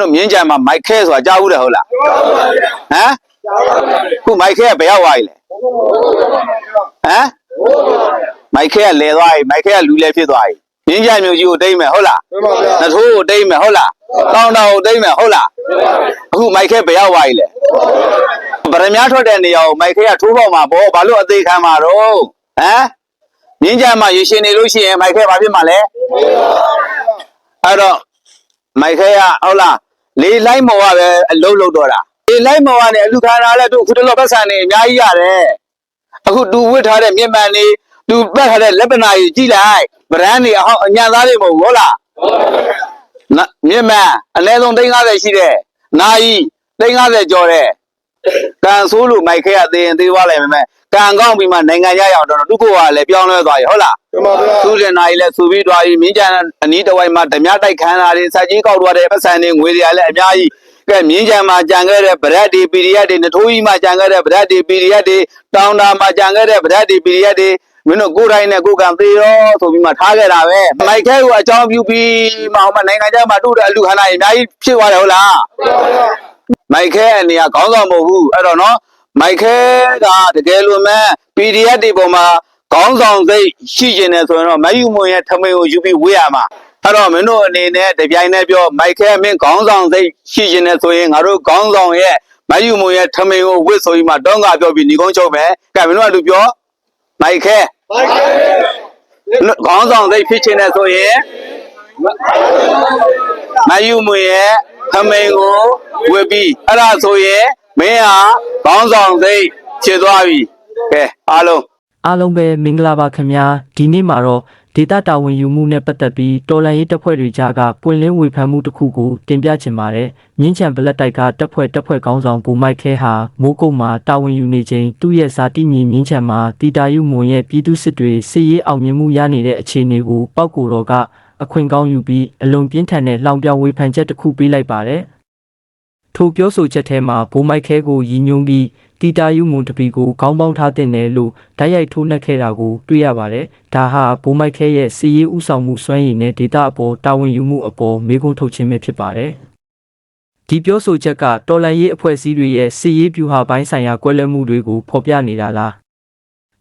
တို့မြင်းကြံမှာမိုက်ခဲဆိုတာကြားဘူးတယ်ဟုတ်လားဟမ်ခုမိုက်ခဲကဘယ်ရောက်သွားပြီလဲဟမ်မိုက်ခဲကလဲသွားပြီမိုက်ခဲကလူလဲဖြစ်သွားပြီမြင်းကြံမျိုးကြီးကိုတိမ့်မယ်ဟုတ်လားမှန်ပါဗျာနှထိုးကိုတိမ့်မယ်ဟုတ်လားတောင်းတောင်ကိုတိမ့်မယ်ဟုတ်လားအခုမိုက်ခဲဘယ်ရောက်သွားပြီလဲဗရမ ्या ထွက်တဲ့နေရာကိုမိုက်ခဲကထိုးပေါက်မှာပေါ့ဘာလို့အသေးခံမှာတော့ဟမ်မြင်းကြံမှာရေရှင်နေလို့ရှိရင်မိုက်ခဲဘာဖြစ်မှာလဲအဲ့တော့မိုက်ခဲကဟုတ်လား လေလိုက်မော်ကပဲအလုံးလုံးတော့တာလေလိုက်မော်ကလည်းအလူခါနာလဲသူခုတလောပတ်ဆန်နေအများကြီးရတယ်အခုတူဝစ်ထားတဲ့မြင့်မှန်နေတူပတ်ထားတဲ့လက်ပနာကြီးကြည့်လိုက်ဗရန်နေအဟောင်းအညာသားတွေမဟုတ်ဘူးဟုတ်လားနမြင့်မန်အနည်းဆုံး350ရှိတဲ့နာယီ350ကျော်တဲ့ကန်ဆိုးလို့မိုက်ခဲကသေးရင်သေးသွားလိုက်မယ် ကန်ကောင်းပြီးမှနိုင်ငံရရအောင်တော့သူကလည်းပြောင်းလဲသွားပြီဟုတ်လားမှန်ပါဗျာသူလည်းနာယီလည်းစူပြီးသွားပြီမြင်းကြံအနီးတစ်ဝိုက်မှာဓမြတိုက်ခန်းလာတွေစက်ကြီးကောက်သွားတဲ့ပတ်စံတွေငွေတွေလည်းအများကြီးကဲမြင်းကြံမှာကြံခဲ့တဲ့ဗရက်ဒီပီရီယက်တွေနထိုးကြီးမှာကြံခဲ့တဲ့ဗရက်ဒီပီရီယက်တွေတောင်တာမှာကြံခဲ့တဲ့ဗရက်ဒီပီရီယက်တွေမင်းတို့ကိုယ်တိုင်းနဲ့ကိုယ်ကံသေးရောဆိုပြီးမှထားခဲ့တာပဲမိုက်ခဲကိုအကြောင်းပြုပြီးမှဟိုမှာနိုင်ငံခြားမှာတို့တဲ့အလူခန္ဓာကြီးအများကြီးဖြစ်သွားတယ်ဟုတ်လားမှန်ပါဗျာမိုက်ခဲအနေကခေါင်းဆောင်မဟုတ်ဘူးအဲ့တော့နော် မိုက်ခဲကတကယ်လို့မဲ့ PDF တွေပေါ်မှာခေါင်းဆောင်စိတ်ရှိကျင်တယ်ဆိုရင်တော့မယူမွန်ရဲ့ထမင်းကိုယူပြီးဝေးရမှာအဲ့တော့မင်းတို့အနေနဲ့တပြိုင်တည်းပြောမိုက်ခဲမင်းခေါင်းဆောင်စိတ်ရှိကျင်တယ်ဆိုရင်ငါတို့ခေါင်းဆောင်ရဲ့မယူမွန်ရဲ့ထမင်းကိုဝစ်ဆိုပြီးမှတောင်းကပြောပြီးညီကုန်းချုပ်မယ်ကဲမင်းတို့ကလူပြောမိုက်ခဲမိုက်ခဲခေါင်းဆောင်စိတ်ဖြစ်ချင်တယ်ဆိုရင်မယူမွန်ရဲ့ထမင်းကိုဝစ်ပြီးအဲ့ဒါဆိုရင်မင်းဟာ ခေါင်းဆောင်စိတ်ဖြစ်သွားပြီကဲအားလုံးအားလုံးပဲမင်္ဂလာပါခင်ဗျာဒီနေ့မှာတော့ဒေတာတာဝန်ယူမှုနဲ့ပတ်သက်ပြီးတော်လန်ရေးတပ်ဖွဲ့တွေကြားကပွင့်လင်းဝေဖန်မှုတစ်ခုကိုတင်ပြချင်ပါတယ်မြင်းချံဘလက်တိုက်ကတပ်ဖွဲ့တပ်ဖွဲ့ကောင်းဆောင်ဘူမိုက်ခဲဟာမိုးကုတ်မှာတာဝန်ယူနေချိန်သူ့ရဲ့ဇာတိမြေမြင်းချံမှာတီတာယုမွန်ရဲ့ပြည်သူစစ်တွေစစ်ရေးအောင်မြင်မှုရနေတဲ့အခြေအနေကိုပောက်ကိုတော်ကအခွင့်ကောင်းယူပြီးအလွန်ပြင်းထန်တဲ့လောင်ပြောင်ဝေဖန်ချက်တစ်ခုပေးလိုက်ပါတယ် ထိုပြောဆိုချက်ထဲမှာဘိုးမိုက်ခဲကိုရည်ညွှန်းပြီးတီတာယုမွန်တပီကိုခေါင်းပေါင်းထားတဲ့နယ်လို့ဓာတ်ရိုက်ထိုးနှက်ခဲ့တာကိုတွေ့ရပါတယ်။ဒါဟာဘိုးမိုက်ခဲရဲ့စီရေးဥဆောင်မှုစွမ်းရည်နဲ့ဒေတာအပေါ်တာဝန်ယူမှုအပေါ်မေးခွန်းထုတ်ခြင်းပဲဖြစ်ပါတယ်။ဒီပြောဆိုချက်ကတော်လန်ရေးအဖွဲ့အစည်းတွေရဲ့စီရေးဗျူဟာပိုင်းဆိုင်ရာကွဲလွဲမှုတွေကိုဖော်ပြနေတာလား။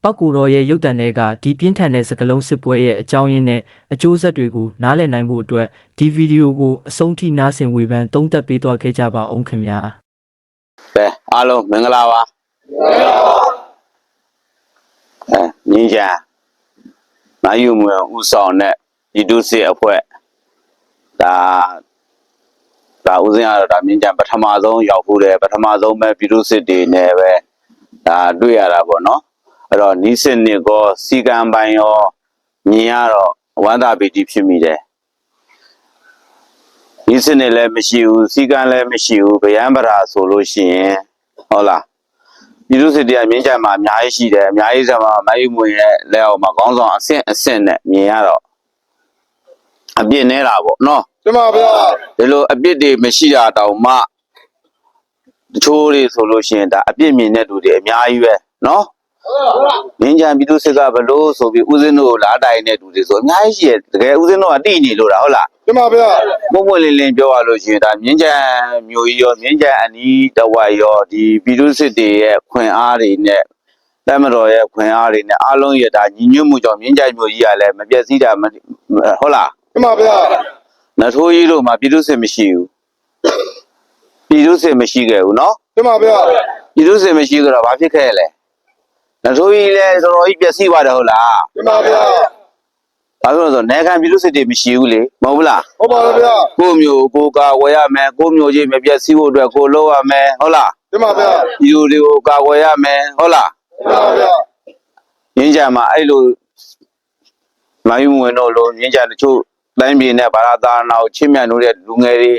ပောက်ကူတော်ရဲ့ရုပ်တံတွေကဒီပြင်းထန်တဲ့စကလုံးစစ်ပွဲရဲ့အကြောင်းရင်းနဲ့အကျိုးဆက်တွေကိုနားလည်နိုင်ဖို့အတွက်ဒီဗီဒီယိုကိုအဆုံးထိနားဆင်ဝေဖန်သုံးသပ်ပေးသွားခဲ့ကြပါအောင်ခင်ဗျာ။ကဲအားလုံးမင်္ဂလာပါအဲညီချာနာယူမွေဥဆောင်တဲ့ဒီတုစစ်အဖွဲ့ဒါဒါဥစဉ်ကတော့ဒါမြင်းချံပထမဆုံးရောက်ဖို့တယ်ပထမဆုံးပဲပြည်သူစစ်တွေနဲ့ပဲဒါတွေ့ရတာပေါ့နော် အဲ့တော့နီးစစ်နစ်ကောစီကံပိုင်းရောမြင်ရတော့ဝမ်းသာပီတိဖြစ်မိတယ်နီးစစ်နစ်လည်းမရှိဘူးစီကံလည်းမရှိဘူးဗျံပရာဆိုလို့ရှိရင်ဟုတ်လားပြည်သူစစ်တရားမြင်းကြမှာအများကြီးရှိတယ်အများကြီးဆိုမှမယူမွေရဲ့လက်အောက်မှာခေါင်းဆောင်အဆင့်အဆင့်နဲ့မြင်ရတော့အပြစ်နေတာပေါ့နော်မှန်ပါဗျာဒီလိုအပြစ်တွေမရှိတာတောင်မှတချို့တွေဆိုလို့ရှိရင်ဒါအပြစ်မြင်တဲ့လူတွေအများကြီးပဲနော် မြင်းကြပြည်သူစစ်ကဘလို့ဆိုပြီးဦးစင်းတို့ကိုလာတိုင်တဲ့လူတွေဆိုအများကြီးရှိတယ်တကယ်ဦးစင်းတို့ကတိနေလို့တာဟုတ်လားမှန်ပါဗျာပုံပွင့်လင်းလင်းပြောရလို့ရှိရင်ဒါမြင်းကြံမျိုးကြီးရောမြင်းကြံအနီးတစ်ဝိုက်ရောဒီပြည်သူစစ်တွေရဲ့ခွင်အားတွေနဲ့တက်မတော်ရဲ့ခွင်အားတွေနဲ့အားလုံးရဲ့ဒါညီညွတ်မှုကြောင့်မြင်းကြံမျိုးကြီးကလည်းမပြည့်စည်တာမဟုတ်လားမှန်ပါဗျာနထိုးကြီးတို့မှာပြည်သူစစ်မရှိဘူးပြည်သူစစ်မရှိခဲ့ဘူးနော်မှန်ပါဗျာပြည်သူစစ်မရှိကြတော့ဘာဖြစ်ခဲ့လဲ နထိုးကြီးလည်းတော်တော်ကြီးပြည့်စည်ပါတယ်ဟုတ်လားမှန်ပါဗျာဘာလို့လဲဆိုတော့နေခံပြည်သူစစ်တွေမရှိဘူးလေမဟုတ်ဘူးလားဟုတ်ပါဗျာကိုယ့်မျိုးကိုယ်ကာဝယ်ရမယ်ကိုယ့်မျိုးချင်းမပြည့်စည်ဖို့အတွက်ကိုယ်လုပ်ရမယ်ဟုတ်လားမှန်ပါဗျာဒီလိုတွေကိုကာဝယ်ရမယ်ဟုတ်လားမှန်ပါဗျာရင်းကြမှာအဲ့လိုမိုင်းဝင်တို့လိုရင်းကြတချို့တိုင်းပြည်နဲ့ဘာသာသာနာကိုချစ်မြတ်လို့တဲ့လူငယ်တွေ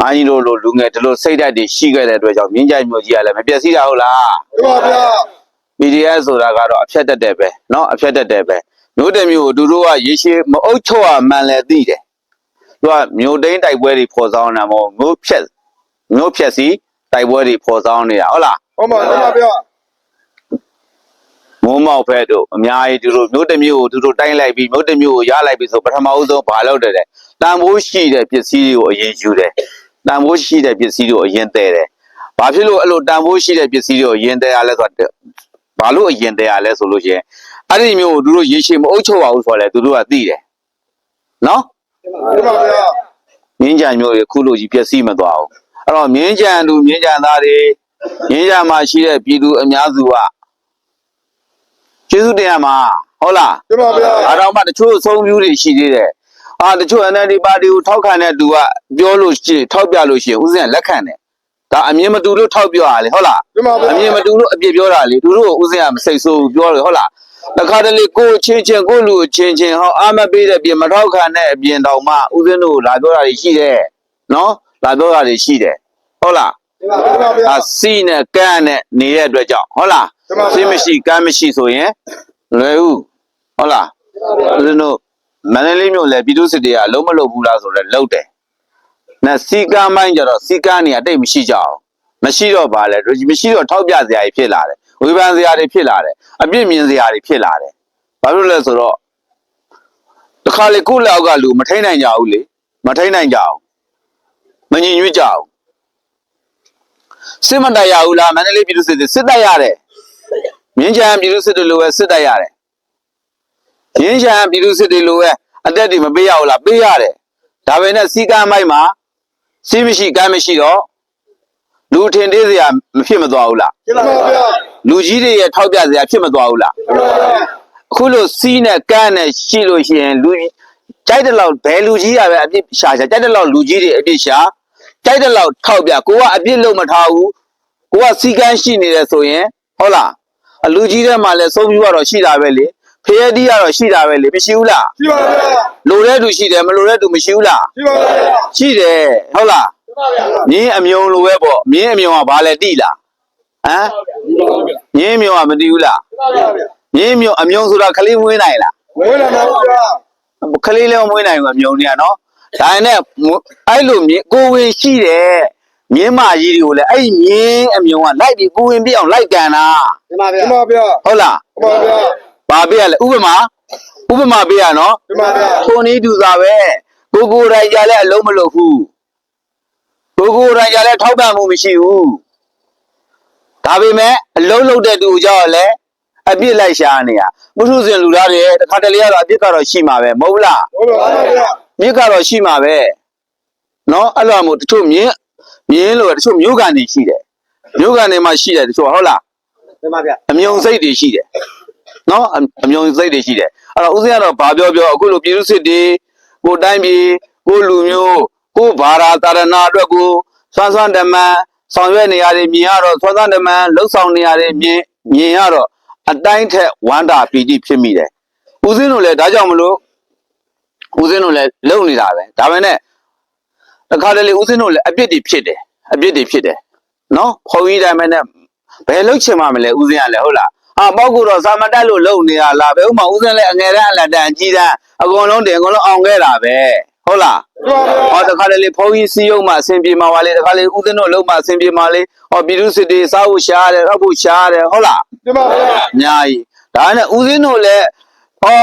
အားကြီးတို့လိုလူငယ်ဒီလိုစိတ်ဓာတ်တွေရှိခဲ့တဲ့အတွက်ကြောင့်မြင်းကြိုင်မျိုးကြီးကလည်းမပြည့်စည်တာဟုတ်လားမှန်ပါဗျာ PDF ဆိုတာကတော့အဖြတ်တက်တယ်ပဲเนาะအဖြတ်တက်တယ်ပဲမျိုးတဲ့မျိုးကိုသူတို့ကရေရှည်မအုပ်ချုပ်ရမှန်လဲသိတယ်သူကမျိုးတိန်တိုက်ပွဲတွေဖော်ဆောင်နေတာမဟုတ်မျိုးဖြက်မျိုးဖြက်စီတိုက်ပွဲတွေဖော်ဆောင်နေတာဟုတ်လား ဟုတ်ပါမှန်ပါဗျာ မိုးမောက်ဖက်တို့အများကြီးသူတို့မျိုးတစ်မျိုးကိုသူတို့တိုင်းလိုက်ပြီးမျိုးတစ်မျိုးကိုရလိုက်ပြီးဆိုပထမဦးဆုံးဘာလုပ်တယ်လဲတန်ဖိုးရှိတဲ့ပစ္စည်းတွေကိုအရင်ယူတယ် တန်ဖိုးရှိတဲ့ပစ္စည်းတွေကိုအရင်တည်တယ်ဘာဖြစ်လို့အဲ့လိုတန်ဖိုးရှိတဲ့ပစ္စည်းတွေကိုအရင်တည်ရလဲဆိုတော့ ဘာလို့အရင်တည်ရလဲဆိုလို့ရှိရင်အဲ့ဒီမျိုးကိုသူတို့ရေရှည်မအုပ်ချုပ်အောင်ဆိုလဲသူတို့ကသိတယ်နော်ပြပါဗျာမြင်းကြံမျိုးတွေခုလိုကြီးပျက်စီးမသွားဘူးအဲ့တော့မြင်းကြံလူမြင်းကြံသားတွေမြင်းကြံမှာရှိတဲ့ပြည်သူအများစုကကျေးဇူးတင်ရမှာဟုတ်လားပြပါဗျာအားတော့မှတချို့အဆုံးဖြူတွေရှိသေးတယ်အာတချို့ NLD ပါတီကိုထောက်ခံတဲ့သူကပြောလို့ရှိရင်ထောက်ပြလို့ရှိရင်ဥစဉ်ကလက်ခံတယ် ဒါအမြင်မတူလို့ထောက်ပြရလေဟုတ်လားပြပါဗျာအမြင်မတူလို့အပြစ်ပြောတာလေသူတို့ကဥစဉ်ကမစိတ်ဆိုးဘူးပြောတယ်ဟုတ်လားတခါတလေကိုယ်ချင်းချင်းကိုယ်လူချင်းချင်းဟောအာမပေးတဲ့ပြင်မထောက်ခံတဲ့အပြင်တောင်မှဥစဉ်တို့လာပြောတာတွေရှိတယ်နော်လာပြောတာတွေရှိတယ်ဟုတ်လားပြပါဗျာအစီနဲ့ကန်းနဲ့နေတဲ့အတွက်ကြောင့်ဟုတ်လားတမန်ပါစိမရှိကန်းမရှိဆိုရင်လွယ်ဦးဟုတ်လားဦးဇင်းတို့မန္တလေးမြို့လည်းပြည်သူစစ်တွေကအလုံးမလုံးဘူးလားဆိုတော့လုံးတယ်။ နဲ့စီကန်းမိုင်းကြတော့စီကန်းနေရတိတ်မရှိကြအောင်မရှိတော့ပါလေမရှိတော့ထောက်ပြစရာတွေဖြစ်လာတယ်ဝေဖန်စရာတွေဖြစ်လာတယ်အပြစ်မြင်စရာတွေဖြစ်လာတယ်ဘာလို့လဲဆိုတော့တခါလေကိုယ့်လက်အောက်ကလူမထိန်နိုင်ကြဘူးလေမထိန်နိုင်ကြအောင်မငြိမ်ညွတ်ကြအောင်စစ်မတိုက်ရဘူးလားမန္တလေးပြည်သူစစ်တွေစစ်တိုက်ရတယ်မြင်းချံပြည်သူစစ်တွေလိုပဲစစ်တိုက်ရတယ်မြင်းချံပြည်သူစစ်တွေလိုပဲအတက်တွေမပေးရဘူးလားပေးရတယ်ဒါပေမဲ့စီကံမိုက်မှာ စီးမရှိကမ်းမရှိတော့လူထင်သေးစရာမဖြစ်မသွားဘူးလားပြပါဗျာလူကြီးတွေရဲ့ထောက်ပြစရာဖြစ်မသွားဘူးလားပြပါဗျာအခုလို့စီးနဲ့ကမ်းနဲ့ရှိလို့ရှိရင်လူကြီးကြိုက်တဲ့လောက်ဘယ်လူကြီးရပဲအပြစ်ရှာရှာကြိုက်တဲ့လောက်လူကြီးတွေအပြစ်ရှာကြိုက်တဲ့လောက်ထောက်ပြကိုကအပြစ်လုံးမထားဘူးကိုကစီကန်းရှိနေတယ်ဆိုရင်ဟုတ်လားအလူကြီးထဲမှာလည်းဆုံးဖြူကတော့ရှိတာပဲလေ ဖရဲတီးကတော့ရှိတာပဲလေမရှိဘူးလားပြပါဗျာလိုတဲ့သူရှိတယ်မလိုတဲ့သူမရှိဘူးလားပြပါဗျာရှိတယ်ဟုတ်လားပြပါဗျာမြင်းအမြုံလိုပဲပေါ့မြင်းအမြုံကဘာလဲတိလားဟမ်မြင်းအမြုံကမတိဘူးလားပြပါဗျာမြင်းအမြုံအမြုံဆိုတာခလေးမွေးနိုင်လားဝဲလာပါဗျာခလေးလည်းမမွေးနိုင်ဘူးအမြုံတွေကနော်ဒါနဲ့အဲ့လိုမြင်းကိုဝင်ရှိတယ်မြင်းမကြီးတွေကိုလည်းအဲ့ဒီမြင်းအမြုံကလိုက်ပြီးကိုဝင်ပြအောင်လိုက်ကန်တာပြပါဗျာပြပါဗျာဟုတ်လားပြပါဗျာ ဘာပေးရလဲဥပမာဥပမာပေးရနော်ပြပါဗျာထိုနည်းတူသာပဲကိုကိုယ်တိုင်ကြလည်းအလုံးမလုပ်ဘူးကိုကိုယ်တိုင်ကြလည်းထောက်ပံ့မှုမရှိဘူးဒါပေမဲ့အလုံးလုံးတဲ့သူကြောင့်လည်းအပြစ်လိုက်ရှာနေရပုထုဇဉ်လူသားတွေတခါတလေကတော့အပြစ်ကတော့ရှိမှာပဲမဟုတ်လားဟုတ်ပါဗျာမြစ်ကတော့ရှိမှာပဲနော်အဲ့လိုမျိုးတချို့မြင်းမြင်းလို့တချို့မျိုးကန်တွေရှိတယ်မျိုးကန်တွေမှာရှိတယ်တချို့ဟုတ်လားပြပါဗျာအမြုံစိတ်တွေရှိတယ် နော်အအမြုံစိတ်တွေရှိတယ်အဲ့တော့ဦးဇင်းကတော့ဘာပြောပြောအခုလိုပြည်သူစစ်တွေကိုယ်တိုင်းပြည်ကိုယ်လူမျိုးကိုယ်ဘာသာတာရဏအတွက်ကိုဆွမ်းဆွမ်းတမန်ဆောင်ရွက်နေရတယ်မြင်ရတော့ဆွမ်းဆွမ်းတမန်လှုပ်ဆောင်နေရတယ်မြင်မြင်ရတော့အတိုင်းထက်ဝမ်းတာပီတိဖြစ်မိတယ်ဦးဇင်းတို့လည်းဒါကြောင့်မလို့ဦးဇင်းတို့လည်းလုံနေတာပဲဒါပဲနဲ့တခါတလေဦးဇင်းတို့လည်းအပြစ်တွေဖြစ်တယ်အပြစ်တွေဖြစ်တယ်နော်ခေါင်းကြီးတိုင်းပဲနဲ့ဘယ်လုတ်ချင်မှမလဲဦးစင်းကလည်းဟုတ်လား ဟာပေါက်ကူတော့စာမတက်လို့လုံနေရလားဘယ်ဥမာဦးစင်းလည်းအငယ်တန်းအလတ်တန်းအကြီးတန်းအကုန်လုံးတင်အကုန်လုံးအောင်ခဲ့တာပဲဟုတ်လားပြပါဗျာဟောတခါတလေဖုန်းကြီးစီးရုံမှအဆင်ပြေမှာပါလေတခါလေဦးစင်းတို့လုံမှအဆင်ပြေမှာလေဟောပြည်သူစစ်တွေစားဖို့ရှားတယ်တော့ဖို့ရှားတယ်ဟုတ်လားပြပါဗျာအများကြီးဒါနဲ့ဦးစင်းတို့လည်းဟော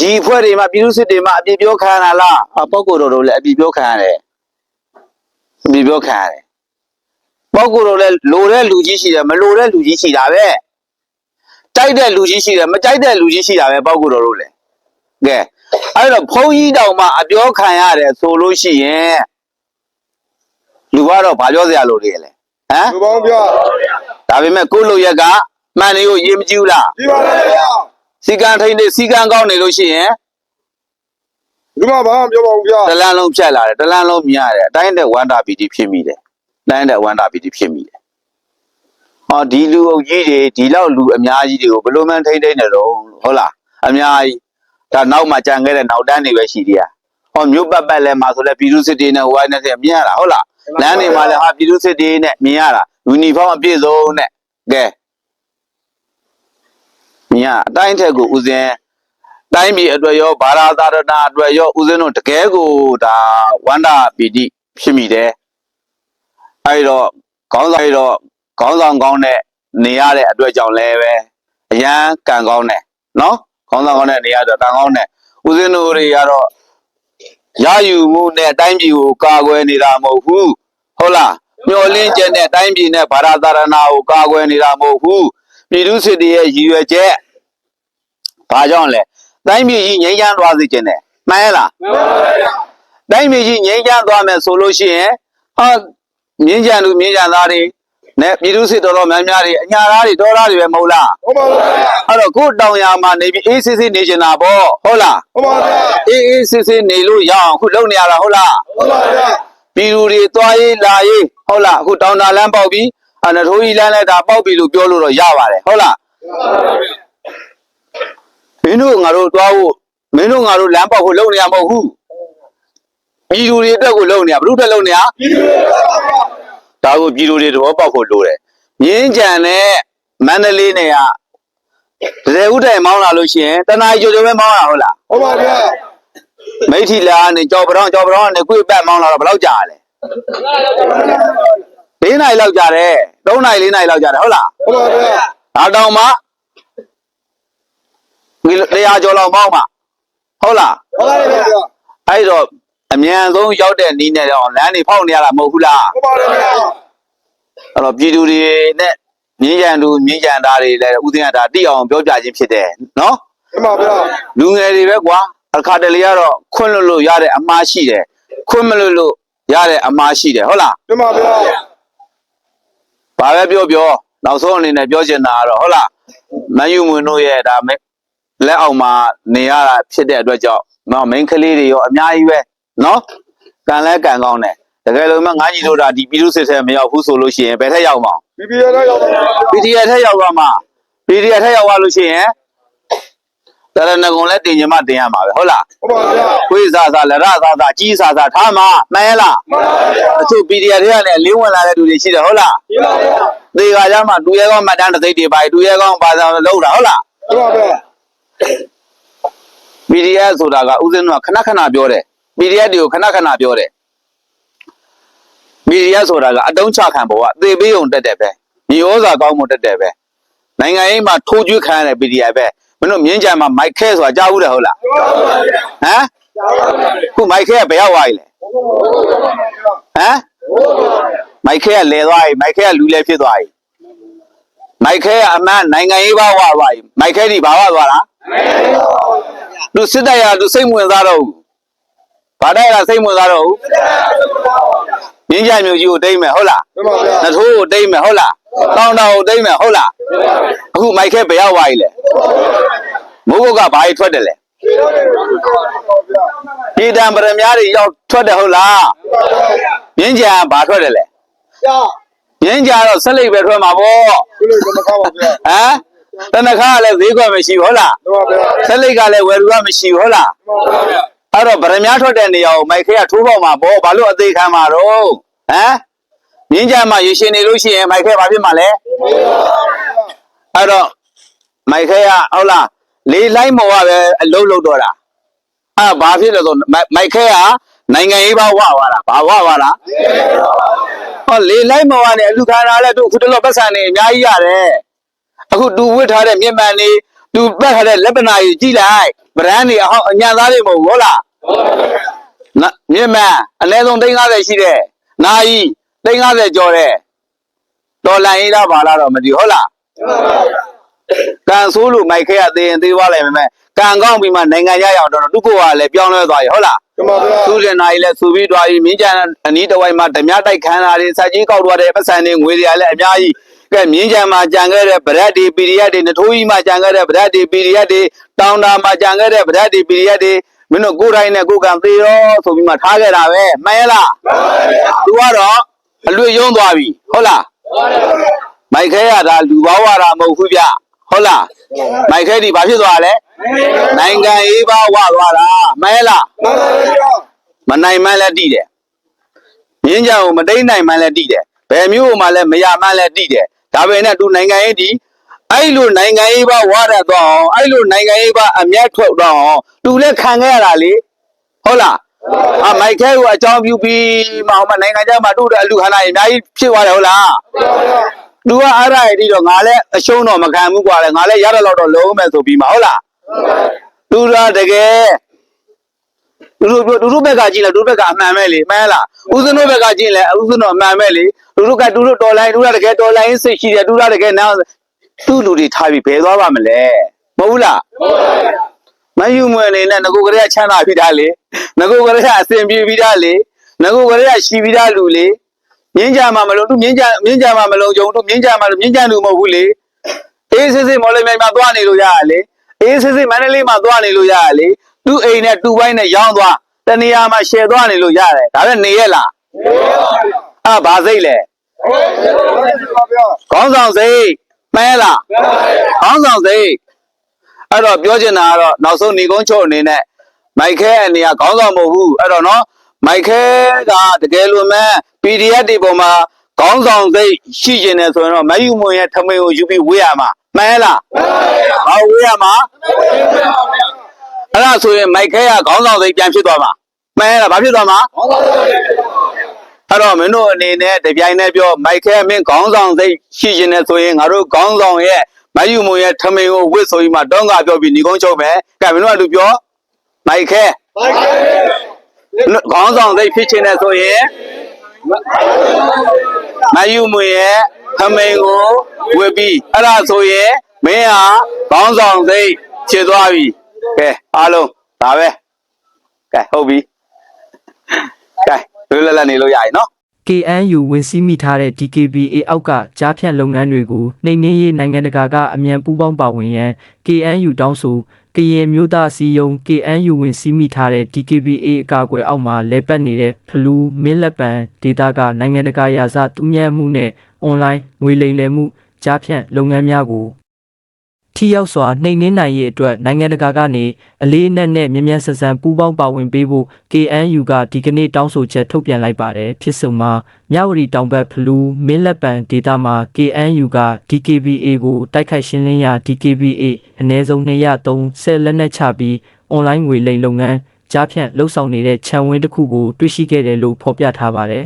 ဒီဖွဲ့တွေမှာပြည်သူစစ်တွေမှာအပြစ်ပြောခံရတာလားဟာပေါက်ကူတော်တို့လည်းအပြစ်ပြောခံရတယ်အပြစ်ပြောခံရတယ်ပေါက်ကူတော့လဲလိုတဲ့လူကြီးရှိတယ်မလိုတဲ့လူကြီးရှိတာပဲ ကြိုက်တဲ့လူကြီးရှိတယ်မကြိုက်တဲ့လူကြီးရှိတာပဲပေါက်ကူတော့လို့လေကဲအဲ့တော့ဘုန်းကြီးတောင်မှအပြောခံရတယ်ဆိုလို့ရှိရင်လူကတော့ဘာပြောစရာလိုနေလဲဟမ်ပြပါဗျာဒါပေမဲ့ကိုယ့်လူရက်ကမှန်နေကိုရေးမကြည့်ဘူးလားပြပါဗျာစီကံထိန်နေစီကံကောင်းနေလို့ရှိရင်ဒီမှာဘာမှပြောပါဦးဗျာတလန်းလုံးဖြတ်လာတယ်တလန်းလုံးမြင်ရတယ်အတိုင်းတဲ့ဝန္တာပီတိဖြစ်မိတယ်အတိုင်းတဲ့ဝန္တာပီတိဖြစ်မိတယ် ဟောဒီလူအုပ်ကြီးတွေဒီလောက်လူအများကြီးတွေကိုဘယ်လိုမှန်းထိမ့်ထိမ့်နေတော့ဟုတ်လားအများကြီးဒါနောက်မှကြံခဲ့တဲ့နောက်တန်းတွေပဲရှိသေးတာဟောမြို့ပတ်ပတ်လဲမှာဆိုလဲပြည်သူစစ်တွေနဲ့ဟိုဝိုင်းနဲ့မြင်ရတာဟုတ်လားလမ်းတွေမှာလဲဟာပြည်သူစစ်တွေနဲ့မြင်ရတာယူနီဖောင်းအပြည့်စုံနဲ့ကဲမြင်ရအတိုင်းထက်ကိုဦးစင်းတိုင်းပြည်အတွက်ရောဘာသာသာရဏအတွက်ရောဦးဇင်းတို့တကယ်ကိုဒါဝန္တာပီတိဖြစ်မိတယ်အဲဒီတော့ခေါင်းဆောင်အဲဒီတော့ ခေါင်းဆောင်ကောင်းတဲ့နေရတဲ့အတွက်ကြောင့်လည်းပဲအရန်ကံကောင်းတယ်နော်ခေါင်းဆောင်ကောင်းတဲ့နေရတော့ကံကောင်းတယ်ဦးဇင်းတို့တွေကတော့ရယူမှုနဲ့တိုင်းပြည်ကိုကာကွယ်နေတာမဟုတ်ဘူးဟုတ်လားမျောလင်းချက်နဲ့တိုင်းပြည်နဲ့ဗာရာသာရဏကိုကာကွယ်နေတာမဟုတ်ဘူးပြည်သူစစ်တွေရဲ့ရည်ရွယ်ချက်ဘာကြောင့်လဲတိုင်းပြည်ကြီးငြိမ်းချမ်းသွားစေခြင်းနဲ့မှန်ရဲ့လားမှန်ပါဗျာတိုင်းပြည်ကြီးငြိမ်းချမ်းသွားမယ်ဆိုလို့ရှိရင်ဟာမြင်းကြံလူမြင်းကြံသားတွေ နဲ့ပြည်သူစစ်တော်တော်များများတွေအညာသားတွေတော်သားတွေပဲမဟုတ်လားဟုတ်ပါဗျာအဲ့တော့ကိုယ်တောင်ယာမှာနေပြီးအေးဆေးဆေးနေကျင်တာပေါ့ဟုတ်လားဟုတ်ပါဗျာအေးအေးဆေးဆေးနေလို့ရအောင်အခုလုပ်နေရတာဟုတ်လားဟုတ်ပါဗျာပြည်သူတွေသွားရေးလာရေးဟုတ်လားအခုတောင်တာလမ်းပေါက်ပြီးအနထိုးကြီးလမ်းလည်းဒါပေါက်ပြီလို့ပြောလို့တော့ရပါတယ်ဟုတ်လားမင်းတို့ငါတို့သွားဖို့မင်းတို့ငါတို့လမ်းပေါက်ဖို့လုပ်နေရမဟုတ်ဘူးပြည်သူတွေအတွက်ကိုလုပ်နေရဘလို့အတွက်လုပ်နေရပြည်သူတွေပါဗျာ ဒါကိုပြည်သူတွေသဘောပေါက်ဖို့လိုတယ်မြင်းကြံနဲ့မန္တလေးနဲ့ကတရေဥတိုင်မောင်းလာလို့ရှိရင်တနားကြိုကြိုပဲမောင်းရဟုတ်လားဟုတ်ပါဗျာမိထီလာကနေကြောက်ပရောင်းကြောက်ပရောင်းကနေကိုယ့်ဘက်မောင်းလာတော့ဘယ်လောက်ကြာလဲ၄နိုင်လောက်ကြာတယ်၃နိုင်၄နိုင်လောက်ကြာတယ်ဟုတ်လားဟုတ်ပါဗျာဒါတောင်မှဒီတရားကျော်လောက်မောင်းမှာဟုတ်လားဟုတ်ပါဗျာအဲ့တော့ အမြန်ဆုံးရောက်တဲ့နီးနဲ့တော့လမ်းတွေဖောက်နေရတာမဟုတ်ဘူးလားဟုတ်ပါဗျာအဲ့တော့ပြည်သူတွေနဲ့မြင်းကြံသူမြင်းကြံသားတွေလည်းဥစဉ်ကဒါတိအောင်ပြောပြခြင်းဖြစ်တယ်နော်မှန်ပါဗျာလူငယ်တွေပဲကွာအခါတလေကတော့ခွင့်လွတ်လို့ရတဲ့အမားရှိတယ်ခွင့်မလွတ်လို့ရတဲ့အမားရှိတယ်ဟုတ်လားမှန်ပါဗျာဘာပဲပြောပြောနောက်ဆုံးအနေနဲ့ပြောချင်တာကတော့ဟုတ်လားမန်ယူမွန်တို့ရဲ့ဒါမဲ့လက်အောက်မှာနေရတာဖြစ်တဲ့အတွက်ကြောင့်နော်မိန်းကလေးတွေရောအများကြီးပဲ နော်ကန်လဲကန်ကောင်းတယ်တကယ်လို့မှငါကြီးတို့ဒါဒီပြည်သူစစ်ထဲမရောက်ဘူးဆိုလို့ရှိရင်ဘယ်ထက်ရောက်မအောင်ဘီဘီရတော့ရောက်ပါဗျာ PDF ထက်ရောက်သွားမှာ PDF ထက်ရောက်သွားလို့ရှိရင်တရဏဂုံလည်းတင်ញမတင်ရမှာပဲဟုတ်လားဟုတ်ပါဗျာခွေးစားစားလရစားစားကြီးစားစားထားမှာမှန်ရလားမှန်ပါဗျာအချို့ PDF တွေကလည်းအလင်းဝင်လာတဲ့လူတွေရှိတယ်ဟုတ်လားမှန်ပါဗျာသေခါကြမှာတူရဲကောင်းမှတ်တမ်းတစ်သိပ်တွေပါတူရဲကောင်းပါဆောင်လောက်တာဟုတ်လားဟုတ်ပါဗျာ PDF ဆိုတာကဥစဉ်ကခဏခဏပြောတယ် PDF တွေကိုခဏခဏပြောတယ် PDF ဆိုတာကအတုံးချခံပေါ်ကသေပေးုံတက်တယ်ပဲညီဩဇာကောင်းမှုတက်တယ်ပဲနိုင်ငံရေးမှာထိုးကျွေးခံရတဲ့ PDF ပဲမင်းတို့မြင်းကြံမှာမိုက်ခဲဆိုတာကြားဘူးတယ်ဟုတ်လားဟုတ်ပါဗျာဟမ်ခုမိုက်ခဲကဘယ်ရောက်သွားပြီလဲဟမ်မိုက်ခဲကလဲသွားပြီမိုက်ခဲကလူလဲဖြစ်သွားပြီမိုက်ခဲကအမှန်နိုင်ငံရေးဘာဝသွားပြီမိုက်ခဲဒီဘာဝသွားလားသူစစ်တပ်ရသူစိတ်ဝင်စားတော့ဘူး ဘာတိုက်ရစိတ်ဝင်စားတော့ဘူးမြင်းကြံမျိုးကြီးကိုတိမ့်မယ်ဟုတ်လားမှန်ပါဗျာနစ်ထိုးကိုတိမ့်မယ်ဟုတ်လားတောင်းတောင်ကိုတိမ့်မယ်ဟုတ်လားအခုမိုက်ခဲဘယ်ရောက်သွားပြီလဲမိုးကုတ်ကဘာကြီးထွက်တယ်လဲပြည်တံပရမများတွေရောက်ထွက်တယ်ဟုတ်လားမြင်းကြံဘာထွက်တယ်လဲကြာမြင်းကြံတော့ဆက်လိုက်ပဲထွက်မှာပေါ့ဟဒီလိုကမကောင်းပါဗျာမ်တနခါကလည်းဈေးကွက်မရှိဘူးဟုတ်လားမှန်ပါဗျာဆက်လိုက်ကလည်းဝယ်လူကမရှိဘူးဟုတ်လားမှန်ပါဗျာ အဲ့တော့ဗရမများထွက်တဲ့နေရာကိုမိုက်ခဲကထိုးပေါက်မှာပေါ့ဘာလို့အသေးခံမှာတော့ဟမ်မြင်းကြံမှာရေရှင်နေလို့ရှိရင်မိုက်ခဲဘာဖြစ်မှာလဲအဲ့တော့မိုက်ခဲကဟုတ်လားလေလိုက်မော်ကပဲအလုံးလုံးတော့တာအဲ့ဘာဖြစ်လဲဆိုမိုက်ခဲကနိုင်ငံရေးဘာဝသွားတာဘာဝသွားတာဟောလေလိုက်မော်ကနေအလူခါတာလဲသူခုတလောပတ်စံနေအများကြီးရတယ်အခုသူဝစ်ထားတဲ့မြင့်မှန်နေသူပတ်ထားတဲ့လက်ပနာကြီးကြည့်လိုက်ဗရန်နေအဟောင်းအညာသားတွေမဟုတ်ဘူးဟုတ်လားနော် မြင့်မှန်အနည်းဆုံး350ရှိတယ်နာယီ350ကျော်တယ်ဒေါ်လာရေးလားဘာလားတော့မသိဘူးဟုတ်လားကန်ဆိုးလို့မိုက်ခဲရသေးရင်သေးသွားလိုက်မယ်မဲ့ကန်ကောင်းပြီးမှနိုင်ငံရရအောင်တော့သူ့ကိုယ်ကလည်းပြောင်းလဲသွားပြီဟုတ်လားမှန်ပါဗျာသူ့လင်နာကြီးလည်းစူပြီးသွားပြီးမြင်းကြံအနီးတစ်ဝိုက်မှာဓမြတိုက်ခန်းလာတွေစက်ကြီးကောက်သွားတဲ့ပတ်စံတွေငွေတွေလည်းအများကြီးကဲမြင်းကြံမှာကြံခဲ့တဲ့ဗရက်တွေပီရီယက်တွေနထိုးကြီးမှာကြံခဲ့တဲ့ဗရက်တွေပီရီယက်တွေတောင်တာမှာကြံခဲ့တဲ့ဗရက်တွေပီရီယက်တွေ မင်းတို့ကိုယ်တိုင်းနဲ့ကိုယ်ကံသေးရောဆိုပြီးမှထားခဲ့တာပဲမှန်ရလားသူကတော့အလွတ်ယုံသွားပြီဟုတ်လားမိုက်ခဲရတာလူဘာဝတာမဟုတ်ဘူးဗျဟုတ်လားမိုက်ခဲဒီဘာဖြစ်သွားလဲနိုင်ငံရေးဘာဝသွားတာမှန်ရလားမှန်ပါဗျာမနိုင်မှန်းလည်းတိတယ်မြင်းကြံကိုမတိမ့်နိုင်မှန်းလည်းတိတယ်ဘယ်မျိုးမှလည်းမရမှန်းလည်းတိတယ်ဒါပေမဲ့သူနိုင်ငံရေးဒီ အဲ့လိုနိုင်ငံရေးပါဝါရတော့အောင်အဲ့လိုနိုင်ငံရေးပါအမျက်ထုတ်တော့အောင်သူလည်းခံခဲ့ရတာလေဟုတ်လားအမိုက်ခဲကိုအကြောင်းပြုပြီးမအောင်မနိုင်ငံခြားမှာတို့တဲ့အလူခန္ဓာအများကြီးဖြစ်သွားတယ်ဟုတ်လားသူကအဲ့ဒါအတီတော့ငါလည်းအရှုံးတော့မခံဘူးကွာလေငါလည်းရတဲ့လောက်တော့လုံးမယ်ဆိုပြီးမှဟုတ်လားသူကတကယ်သူတို့ပြောသူတို့ဘက်ကကြည့်လဲသူတို့ဘက်ကအမှန်ပဲလေမှန်လားဦးစင်းတို့ဘက်ကကြည့်လဲဦးစင်းတို့အမှန်ပဲလေသူတို့ကသူတို့တော်လိုင်းသူတို့ကတကယ်တော်လိုင်းစိတ်ရှိတယ်သူတို့ကတကယ်နာ သူ့လူတွေထားပြီးဘယ်သွားပါမလဲမဟုတ်ဘူးလားမယူမွေနေနဲ့ငကိုကလေးကချမ်းသာပြီးသားလေငကိုကလေးကအစင်ပြေပြီးသားလေငကိုကလေးကရှိပြီးသားလူလေမြင်းကြမှာမလို့သူမြင်းကြမြင်းကြမှာမလုံးကြုံသူမြင်းကြမှာမြင်းကြလူမဟုတ်ဘူးလေအေးစစ်စစ်မော်လမြိုင်မှာသွားနေလို့ရရလေအေးစစ်စစ်မန္တလေးမှာသွားနေလို့ရရလေသူ့အိမ်နဲ့တူပိုင်းနဲ့ရောင်းသွားတနေရာမှာရှယ်သွားနေလို့ရတယ်ဒါနဲ့နေရလားအဲ့ဘာစိတ်လဲပါဗျာခေါင်းဆောင်စိတ် မှန်လားခေါင်းဆောင်စိတ်အဲ့တော့ပြောချင်တာကတော့နောက်ဆုံးညီကုန်းချုပ်အနေနဲ့မိုက်ခဲအနေကခေါင်းဆောင်မဟုတ်ဘူးအဲ့တော့နော်မိုက်ခဲကတကယ်လို့မဲ့ PDF တွေပေါ်မှာခေါင်းဆောင်စိတ်ရှိကျင်တယ်ဆိုရင်တော့မယူမွန်ရဲ့ထမင်းကိုယူပြီးဝေးရမှာမှန်လားဟောဝေးရမှာအဲ့ဒါဆိုရင်မိုက်ခဲကခေါင်းဆောင်စိတ်ပြန်ဖြစ်သွားမှာမှန်လားဘာဖြစ်သွားမှာ အဲ့တော့မင်းတို့အနေနဲ့တပြိုင်တည်းပြောမိုက်ခဲမင်းခေါင်းဆောင်စိတ်ရှိခြင်းနဲ့ဆိုရင်ငါတို့ခေါင်းဆောင်ရဲ့မယူမုံရဲ့ထမင်းကိုဝစ်ဆိုပြီးမှတောင်းကပြောပြီးညီကုန်းချုပ်မယ်ကဲမင်းတို့ကလူပြောမိုက်ခဲမိုက်ခဲခေါင်းဆောင်စိတ်ဖြစ်ခြင်းနဲ့ဆိုရင်မယူမုံရဲ့ထမင်းကိုဝစ်ပြီးအဲ့ဒါဆိုရင်မင်းဟာခေါင်းဆောင်စိတ်ဖြစ်သွားပြီကဲအားလုံးဒါပဲကဲဟုတ်ပြီကဲ လွတ်လပ်လပ်နေလို့ရပြီနော် KNU ဝင်စီးမိထားတဲ့ DKBA အောက်ကကြားဖြတ်လုပ်ငန်းတွေကိုနှိမ်နင်းရေးနိုင်ငံတကာကအမြန်ပူးပေါင်းပါဝင်ရန် KNU တောင်းဆိုကရင်မျိုးသားစီယုံ KNU ဝင်စီးမိထားတဲ့ DKBA အကာအကွယ်အောက်မှာလဲပတ်နေတဲ့ဖလူးမင်းလက်ပံဒေတာကနိုင်ငံတကာရာဇသူမြတ်မှုနဲ့အွန်လိုင်းငွေလိမ်လည်မှုကြားဖြတ်လုပ်ငန်းများကို ထိရောက်စွာနှိမ်နင်းနိုင်ရေးအတွက်နိုင်ငံတကာကနေအလေးအနက်နဲ့မြန်မြန်ဆန်ဆန်ပူးပေါင်းပါဝင်ပေးဖို့ KNU ကဒီကနေ့တောင်းဆိုချက်ထုတ်ပြန်လိုက်ပါတယ်ဖြစ်စုံမှာမြဝတီတောင်ဘက်ဖလူးမင်းလက်ပံဒေတာမှာ KNU က DKBA ကိုတိုက်ခိုက်ရှင်းလင်းရာ DKBA အ ਨੇ စုံ203ဆယ်လက်နက်ချပြီးအွန်လိုင်းငွေလိမ်လုပ်ငန်းကြားဖြန့်လှုပ်ဆောင်နေတဲ့ခြံဝင်းတစ်ခုကိုတွေ့ရှိခဲ့တယ်လို့ဖော်ပြထားပါတယ်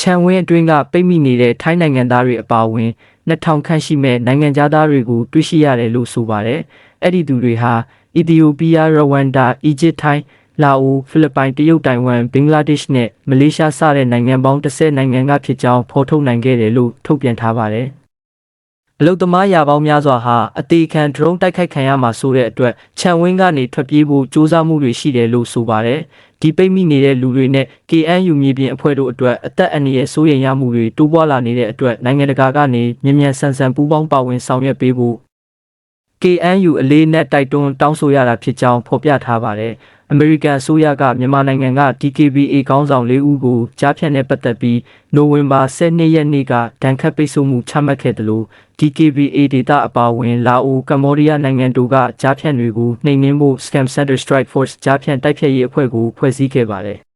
ခြံဝင်းအတွင်းကပိတ်မိနေတဲ့ထိုင်းနိုင်ငံသားတွေအပါအဝင် 2000ခန့်ရှိမဲ့နိုင်ငံသားတွေကိုတွေ့ရှိရတယ်လို့ဆိုပါတယ်။အဲ့ဒီသူတွေဟာအီသီယိုးပီးယား၊ရဝမ်ဒါ၊အီဂျစ်ထိုင်း၊လာအို၊ဖိလစ်ပိုင်၊တရုတ်တိုင်ဝမ်၊ဘင်္ဂလားဒေ့ရှ်နဲ့မလေးရှားစတဲ့နိုင်ငံပေါင်း30နိုင်ငံကဖြစ်ကြောင်းဖော်ထုတ်နိုင်ခဲ့တယ်လို့ထုတ်ပြန်ထားပါတယ်။အလုတ်သမားရာပေါင်းများစွာဟာအသေးခံ drone တိုက်ခိုက်ခံရမှာဆိုတဲ့အတွက်ခြံဝင်းကနေထွက်ပြေးဖို့ကြိုးစားမှုတွေရှိတယ်လို့ဆိုပါတယ်။ ဒီပိတ်မိနေတဲ့လူတွေနဲ့ KNU မြေပြင်အဖွဲ့တို့အတွက်အသက်အန္တရာယ်စိုးရိမ်ရမှုတွေတိုးပွားလာနေတဲ့အတွက်နိုင်ငံတကာကနေမြန်မြန်ဆန်ဆန်ပူးပေါင်းပါဝင်ဆောင်ရွက်ပေးဖို့ KNU အလေးနက်တိုက်တွန်းတောင်းဆိုရတာဖြစ်ကြောင်းဖော်ပြထားပါတယ်။ American အစိုးရကမြန်မာနိုင်ငံက DKBA ခေါင်းဆောင်၄ဦးကိုကြားဖြတ်နဲ့ပတ်သက်ပြီးနိုဝင်ဘာ12ရက်နေ့ကဒဏ်ခတ်ပိတ်ဆို့မှုချမှတ်ခဲ့တယ်လို့ DKBA ဒေတာအပါအဝင်လာအိုကမ္ဘောဒီးယားနိုင်ငံတို့ကကြားဖြတ်တွေကိုနှိမ်နင်းဖို့ Scam Center Strike Force ကြားဖြတ်တိုက်ဖြတ်ရေးအဖွဲ့ကိုဖွဲ့စည်းခဲ့ပါတယ်။